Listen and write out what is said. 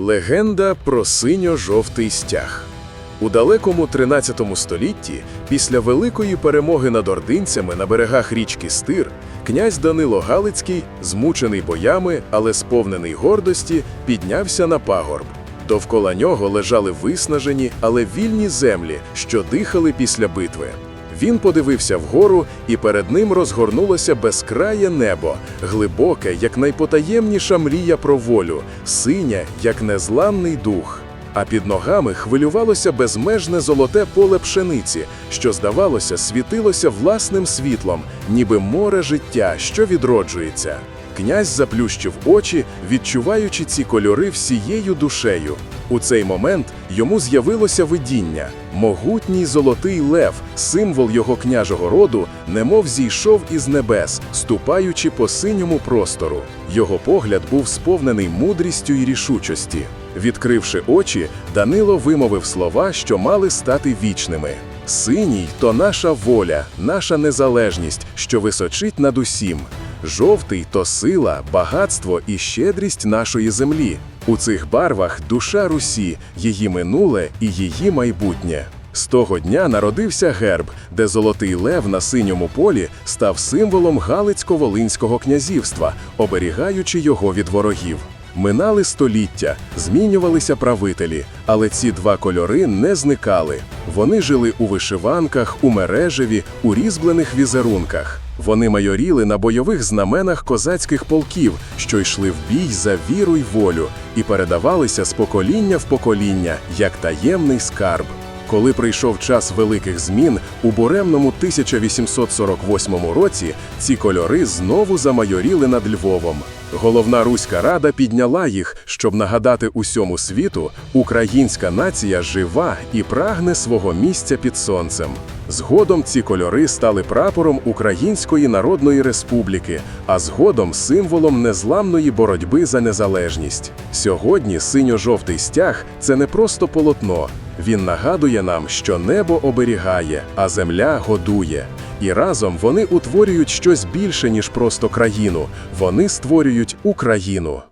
Легенда про синьо-жовтий стяг. У далекому 13 столітті, після великої перемоги над ординцями на берегах річки Стир, князь Данило Галицький, змучений боями, але сповнений гордості, піднявся на пагорб. Довкола нього лежали виснажені, але вільні землі, що дихали після битви. Він подивився вгору, і перед ним розгорнулося безкрає небо, глибоке, як найпотаємніша мрія про волю, синє, як незламний дух. А під ногами хвилювалося безмежне золоте поле пшениці, що, здавалося, світилося власним світлом, ніби море життя, що відроджується. Князь заплющив очі, відчуваючи ці кольори всією душею. У цей момент йому з'явилося видіння. Могутній золотий лев, символ його княжого роду, немов зійшов із небес, ступаючи по синьому простору. Його погляд був сповнений мудрістю і рішучості. Відкривши очі, Данило вимовив слова, що мали стати вічними. Синій то наша воля, наша незалежність, що височить над усім. Жовтий то сила, багатство і щедрість нашої землі. У цих барвах душа Русі, її минуле і її майбутнє. З того дня народився герб, де золотий лев на синьому полі став символом Галицько-Волинського князівства, оберігаючи його від ворогів. Минали століття, змінювалися правителі, але ці два кольори не зникали. Вони жили у вишиванках, у мережеві, у різьблених візерунках. Вони майоріли на бойових знаменах козацьких полків, що йшли в бій за віру й волю, і передавалися з покоління в покоління, як таємний скарб. Коли прийшов час великих змін, у буремному 1848 році ці кольори знову замайоріли над Львовом. Головна Руська Рада підняла їх, щоб нагадати усьому світу, українська нація жива і прагне свого місця під сонцем. Згодом ці кольори стали прапором Української Народної Республіки, а згодом символом незламної боротьби за незалежність. Сьогодні синьо-жовтий стяг це не просто полотно. Він нагадує нам, що небо оберігає, а земля годує. І разом вони утворюють щось більше, ніж просто країну. Вони створюють Україну.